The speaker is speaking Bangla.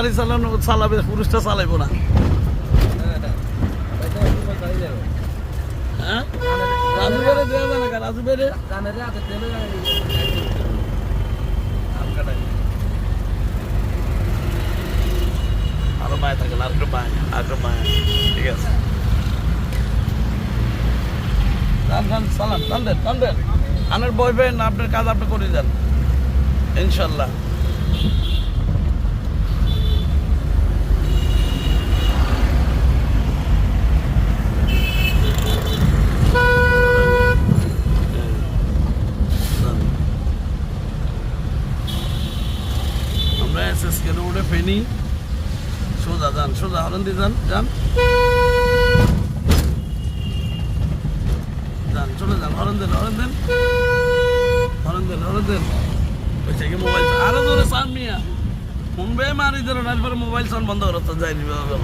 গাড়ি চালানো চালাবে, পুরুষটা চালাইবো না। হ্যাঁ? না মায় থাকে ঠিক আছে। বয়ফ্রেন্ড আপনার কাজ আপনি করে দেন। ইনশাল্লাহ। আমরা এস এস কে রোডে ফেনি সোজা যান সোজা হরেন দিয়ে যান যান যান চলে যান হরেন দেন হরেন দেন হরেন দেন হরেন দেন ওইটা কি মোবাইল আরও ধরে মিয়া ফোন বে মারি ধরে, না মোবাইল চান বন্ধ করতে যায়নি বাবা।